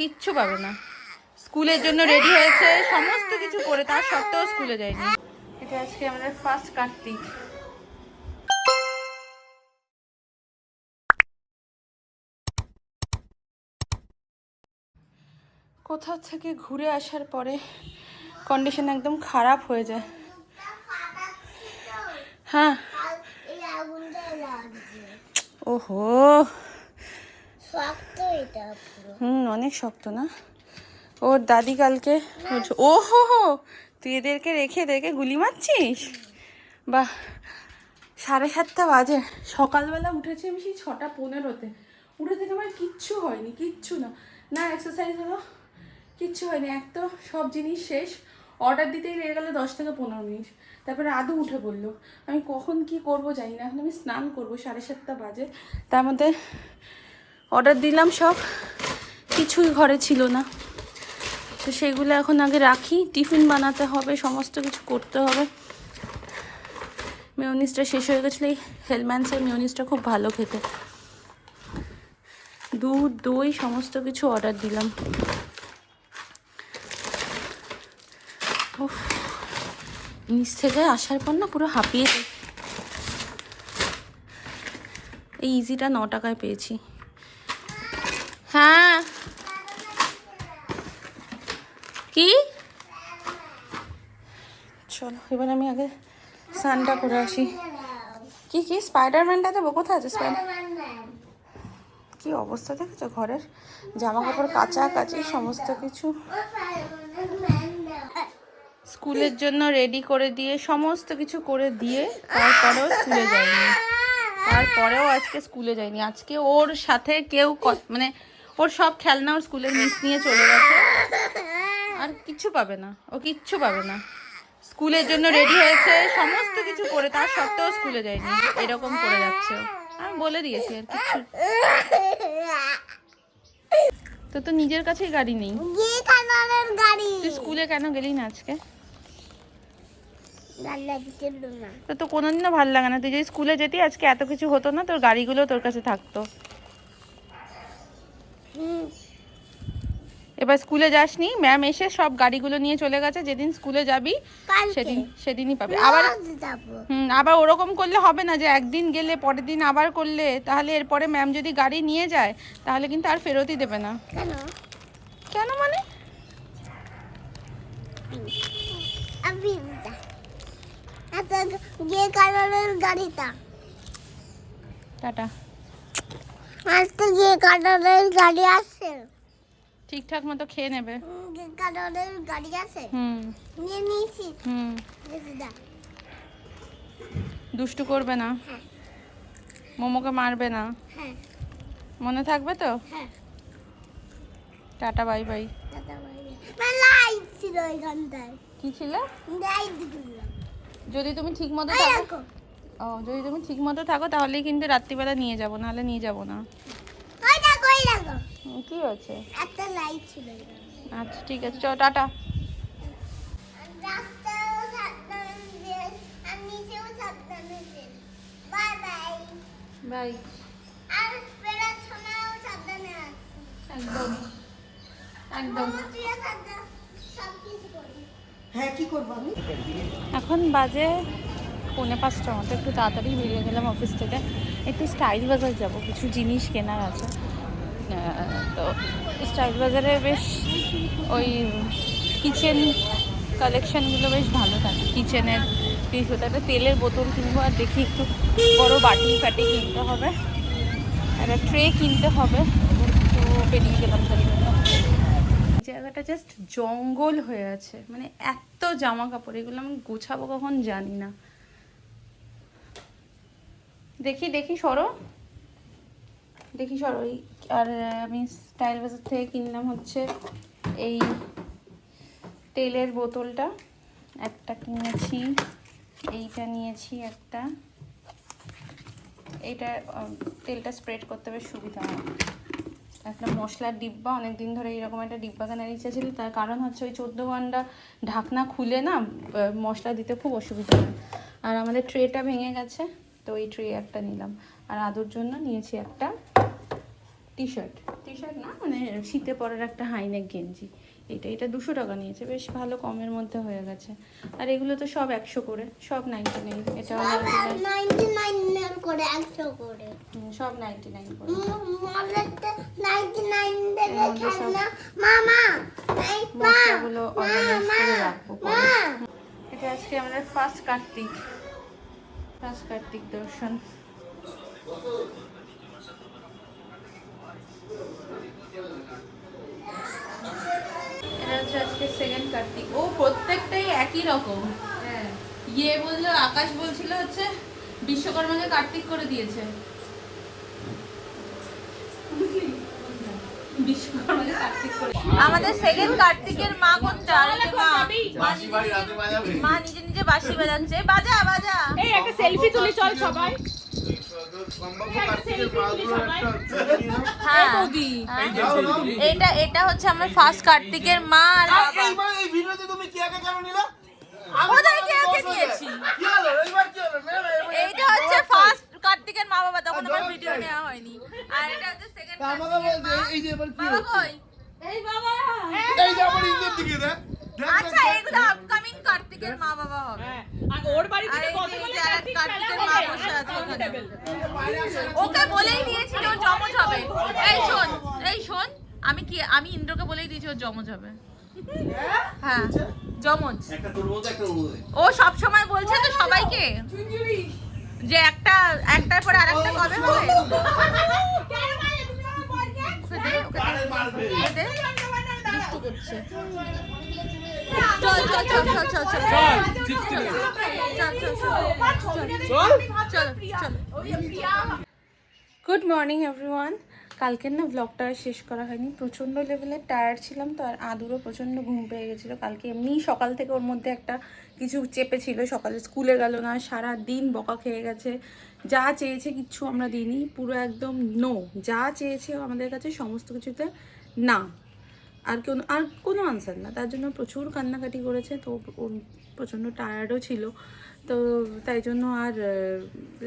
কিচ্ছু পাবে না। স্কুলের জন্য রেডি হয়েছে সমস্ত কিছু করে তার সত্ত্বেও স্কুলে যায়নি। এটা আজকে আমাদের ফার্স্ট কার্তিক। কোথা থেকে ঘুরে আসার পরে কন্ডিশন একদম খারাপ হয়ে যায়। হ্যাঁ। ওহো। হুম, অনেক শক্ত না? ওর দাদি কালকে ও হো হো, তুই এদেরকে রেখে, এদেরকে গুলি মারছিস? বাহ, সাড়ে সাতটা বাজে। সকালবেলা উঠেছি আমি সেই ছটা পনেরোতে। উঠে থেকে আমার কিচ্ছু হয়নি, কিচ্ছু না। না এক্সারসাইজ হলো, কিচ্ছু হয়নি। এক তো সব জিনিস শেষ। অর্ডার দিতেই লেগে গেলো দশ থেকে পনেরো মিনিট। তারপরে আদৌ উঠে পড়ল। আমি কখন কি করব জানি না। এখন আমি স্নান করব, সাড়ে সাতটা বাজে। তার মধ্যে অর্ডার দিলাম সব। কিছুই ঘরে ছিল না। তো সেগুলো এখন আগে রাখি। টিফিন বানাতে হবে, সমস্ত কিছু করতে হবে। মেয়নিসটা শেষ হয়ে গেছিল। এই হেলম্যান্সের মেয়নিসটা খুব ভালো খেতে। দুধ, দই, সমস্ত কিছু অর্ডার দিলাম। নিচ থেকে আসার পর না পুরো হাঁপিয়ে। এই ইজিটা ন টাকায় পেয়েছি। হ্যাঁ। কি? চলো, এবার আমি আগে স্নানটা করে আসি। কি কি? স্পাইডারম্যানটা দেবো? কোথায় আছে স্পাইডার কি অবস্থা দেখেছ? ঘরের জামা কাপড় কাচা সমস্ত কিছু। স্কুলের জন্য রেডি করে দিয়ে, সমস্ত কিছু করে দিয়ে তারপরেও স্কুলে যায়নি তারপরেও আজকে স্কুলে যায়নি আজকে ওর সাথে কেউ মানে ওর সব খেলনা ওর স্কুলের মিস নিয়ে চলে গেছে। আর কিচ্ছু পাবে না, ও কিচ্ছু পাবে না। স্কুলের জন্য রেডি হয়েছে, সমস্ত কিছু করে, তার সত্ত্বেও স্কুলে যায়নি। এরকম করে যাচ্ছে আমি বলে দিয়েছি আর কিছু। তো তো নিজের কাছেই গাড়ি নেই? তুই স্কুলে কেন গেলি না আজকে? তো তো কোনোদিনও ভালো লাগে না। তুই যদি স্কুলে যেতি, আজকে এত কিছু হতো না, তোর গাড়িগুলো তোর কাছে থাকতো। এবার স্কুলে যাসনি? ম্যাম এসে সব গাড়িগুলো নিয়ে চলে গেছে। যেদিন স্কুলে যাবি সেদিন সেদিনই পাবি। আবার হুম আবার ওরকম করলে হবে না যে একদিন গেলে পরের দিন আবার করলে। তাহলে এরপরে ম্যাম যদি গাড়ি নিয়ে যায় তাহলে কিন্তু আর ফেরতই দেবে না। কেন? কেন মানে? গাড়িটা। টাটা। আজকে গিয়ে কানারের গাড়ি আছে ঠিকঠাক মতো খেয়ে নেবে। গিয়ে গাড়ি আছে হুম। নিয়ে নিয়েছি। হুম। দুষ্টু করবে না। হ্যাঁ। মোমোকে মারবে না। হ্যাঁ। মনে থাকবে তো? হ্যাঁ। Tata bye bye. দাদা বাইরে লাইট ছিল ওইখানটায় কি ছিল? লাইট যদি তুমি ঠিক মতো ও যদি তুমি ঠিক মতো থাকো তাহলেই কিন্তু রাত্রিবেলা নিয়ে যাব নাহলে নিয়ে যাব না কি এখানে। আচ্ছা ঠিক আছে চলো টাটা। Bye bye. বাই আর ফেরার সময়ও সাবধানে আসিস। একদম একদম। হ্যাঁ কি করব আমি এখন বাজে পৌনে পাঁচটা মতো, একটু তাড়াতাড়ি বেরিয়ে গেলাম অফিস থেকে। একটু স্টাইল বাজার যাব, কিছু জিনিস কেনার আছে। তো স্টাইল বাজারে বেশ ওই কিচেন কালেকশনগুলো বেশ ভালো থাকে। কিচেনের জিনিসপত্র একটা তেলের বোতল কিনবো, আর দেখি একটু বড় বাটি ফাটি কিনতে হবে। একটা ট্রে কিনতে হবে তো বেরিয়ে গেলাম জন্য জায়গাটা জাস্ট জঙ্গল হয়ে আছে। মানে এত জামা কাপড় এগুলো আমি গোছাবো কখন জানি না। দেখি দেখি, সরো। দেখি, সরো। আর আমি স্টাইল বাজার থেকে কিনলাম হচ্ছে এই তেলের বোতলটা। একটা কিনেছি, এইটা নিয়েছি একটা। এইটা তেলটা স্প্রেড করতে বেশ সুবিধা হয়। একটা মশলার ডিব্বা অনেক দিন ধরে এরকম একটা ডিব্বা কেনার ইচ্ছা ছিল, তার কারণ হচ্ছে ওই চোদ্দ ঘণ্টা ঢাকনা খুলে না মশলা দিতে খুব অসুবিধা হয়। আর আমাদের ট্রেটা ভেঙে গেছে। তো ওই ট্রে একটা নিলাম। আর আদুর জন্য নিয়েছি একটা টি শার্ট টি শার্ট না মানে শীতে পরার একটা হাইনেক গেঞ্জি। এটা এটা দুশো টাকা নিয়েছে বেশ ভালো কমের মধ্যে হয়ে গেছে। আর এগুলো তো সব একশো করে সব নাইনটি নাইন করে সব নাইনটি নাইন করে এই মশলাগুলো রাখব। এটা আজকে আমাদের ফার্স্ট কার্তিক কার্তিক দর্শন। এটা হচ্ছে আজকে সেকেন্ড কার্তিক। ও প্রত্যেকটাই একই রকম। ইয়ে বলল আকাশ বলছিল হচ্ছে বিশ্বকর্মাকে কার্তিক করে দিয়েছে। আমাদের সেকেন্ড কার্তিকের মা কোনটা? মা নিজে নিজে বাঁশি বাজাচ্ছে। বাজা বাজা। এই একটা সেলফি তুলি চল সবাই। হ্যাঁ। এটা এটা হচ্ছে আমার ফার্স্ট কার্তিকের মা আর বাবা। এই ভিডিওতে তুমি কি আগে কেন নিলা? এই যে এবার কি বাবা কই এই বাবা এই যে আমার ইন্দ্রের দিকে দেখ দেখ, দেখ, আচ্ছা এগুলো আপকামিং কার্তিকের মা বাবা হবে হ্যাঁ, আর ওর বাড়ি থেকে কত বলে কার্তিকের মা বসে আছে ওখানে। table। বাইরে আসো না। ওকে বলেই দিয়েছিল ওর জমজ হবে এই শোন এই শোন আমি কি আমি ইন্দ্রকে বলেই দিয়েছি ওর জমজ হবে হ্যাঁ জমজ ও সব সময় বলছে তো সবাইকে যে একটা একটার পরে আরেকটা কবে হবে ওকে দে, ওকে গুড মর্নিং এভরিওয়ান কালকের না ব্লগটা শেষ করা হয়নি। প্রচণ্ড লেভেলের টায়ার্ড ছিলাম তো, আর আদুরও প্রচণ্ড ঘুম পেয়ে গেছিল। কালকে এমনি সকাল থেকে ওর মধ্যে একটা কিছু চেপে ছিল, সকালে স্কুলে গেল না সারা দিন বকা খেয়ে গেছে। যা চেয়েছে কিচ্ছু আমরা দিইনি, পুরো একদম নো যা চেয়েছে আমাদের কাছে সমস্ত কিছুতে না। আর কোনো আর কোনো আনসার না। তার জন্য প্রচুর কান্নাকাটি করেছে, তো ও প্রচণ্ড টায়ার্ডও ছিল। তো তাই জন্য আর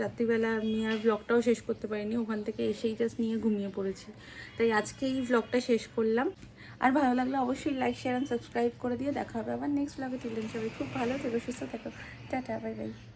রাত্রিবেলা আমি আর ব্লগটাও শেষ করতে পারিনি। ওখান থেকে এসেই জাস্ট নিয়ে ঘুমিয়ে পড়েছি। তাই আজকে এই ব্লগটা শেষ করলাম। আর ভালো লাগলে অবশ্যই লাইক শেয়ার অ্যান্ড সাবস্ক্রাইব করে দিয়ে দেখা হবে আবার নেক্সট ব্লগে তুললেন সবাই খুব ভালো থেকো, সুস্থ থেকো। Tata bye by